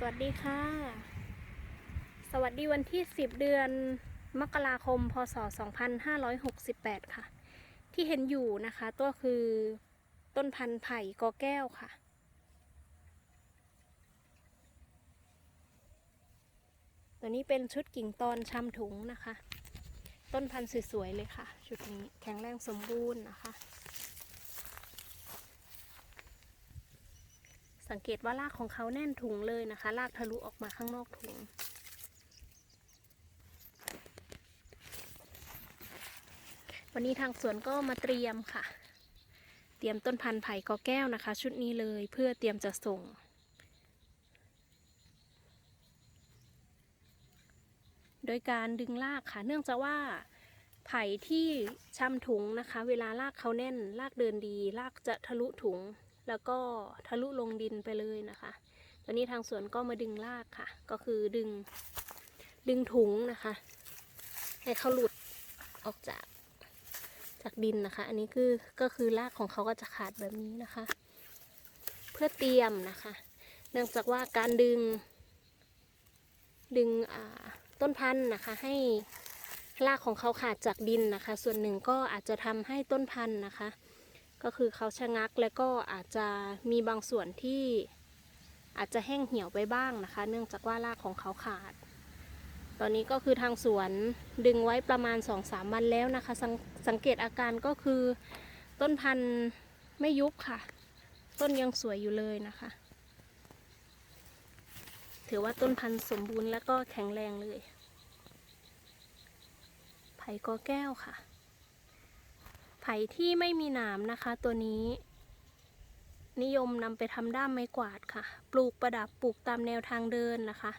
สวัสดีค่ะ สวัสดีวันที่ 10 เดือนมกราคม พศ 2568 ค่ะ ที่เห็นอยู่นะคะ ตัวคือต้นพันธุ์ไผ่กอแก้วค่ะ ตัวนี้เป็นชุดกิ่งตอนชำถุงนะคะ ต้นพันธุ์สวยๆเลยค่ะ ชุดนี้แข็งแรงสมบูรณ์นะคะ สังเกตว่ารากของเขาแน่นถุงเลยนะคะ รากทะลุออกมาข้างนอกถุง วันนี้ทางสวนก็มาเตรียมค่ะ เตรียมต้นพันธุ์ไผ่กอแก้วนะคะ ชุดนี้เลยเพื่อเตรียมจะส่งโดยการดึงรากค่ะ เนื่องจากว่าไผ่ที่ชำถุงนะคะ เวลารากเขาแน่น รากเดินดี รากจะทะลุถุง แล้วก็ทะลุลงดินไปเลยนะคะ ตอนนี้ทางสวนก็มาดึงรากค่ะ ก็คือดึงดึงถุงนะคะ ให้เขาหลุดออกจากจากดินนะคะ อันนี้คือก็คือรากของเขาก็จะขาดแบบนี้นะคะ เพื่อเตรียมนะคะ เนื่องจากว่าการดึง ดึงต้นพันธุ์นะคะ ให้รากของเขาขาดจากดินนะคะ ส่วนหนึ่งก็อาจจะทำให้ต้นพันธุ์นะคะ ก็คือเขาชะงักแล้วก็อาจจะมีบางส่วนที่อาจจะแห้งเหี่ยวไปบ้างนะคะ เนื่องจากว่ารากของเขาขาด ตอนนี้ก็คือทางสวนดึงไว้ประมาณ 2-3 วันแล้วนะคะสสังเกตอาการก็คือต้นพันธุ์ไม่ยุบค่ะ ต้นยังสวยอยู่เลยนะคะ ถือว่าต้นพันธุ์สมบูรณ์และก็แข็งแรงเลย ไผ่กอแก้วค่ะ ไผ่ที่ไม่มีหนามนะคะ ตัวนี้ นิยมนำไปทำด้ามไม้กวาดค่ะ ปลูกประดับปลูกตามแนวทางเดินนะคะ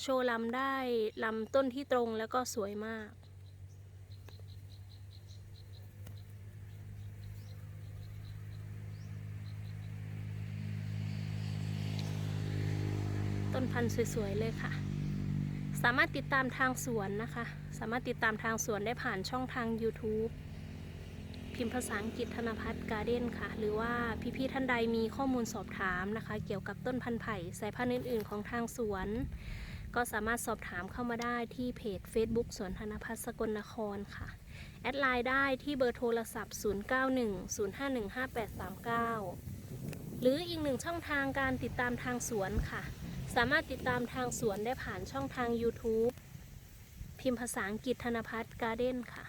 โชว์ลำได้ลำต้นที่ตรงแล้วก็สวยมากต้นพันธุ์สวยๆเลยค่ะ สามารถติดตามทางสวนนะคะ สามารถติดตามทางสวนได้ผ่านช่องทาง YouTube พิมพ์ภาษาอังกฤษธนพัฒน์การ์เด้นค่ะ หรือว่าพี่ๆท่านใดมีข้อมูลสอบถามนะคะ เกี่ยวกับต้นพันธุ์ไผ่สายพันธุ์อื่นๆ ของทางสวน ก็สามารถสอบถามเข้ามาได้ที่เพจ Facebook สวนธนพัฒน์สกลนครค่ะ แอดไลน์ได้ที่เบอร์โทรศัพท์ 0910515839 หรืออีกหนึ่งช่องทางการติดตามทางสวนค่ะ สามารถติดตามทางสวนได้ผ่านช่องทาง YouTube พิมพ์ภาษาอังกฤษธนพัฒน์การ์เด้นค่ะ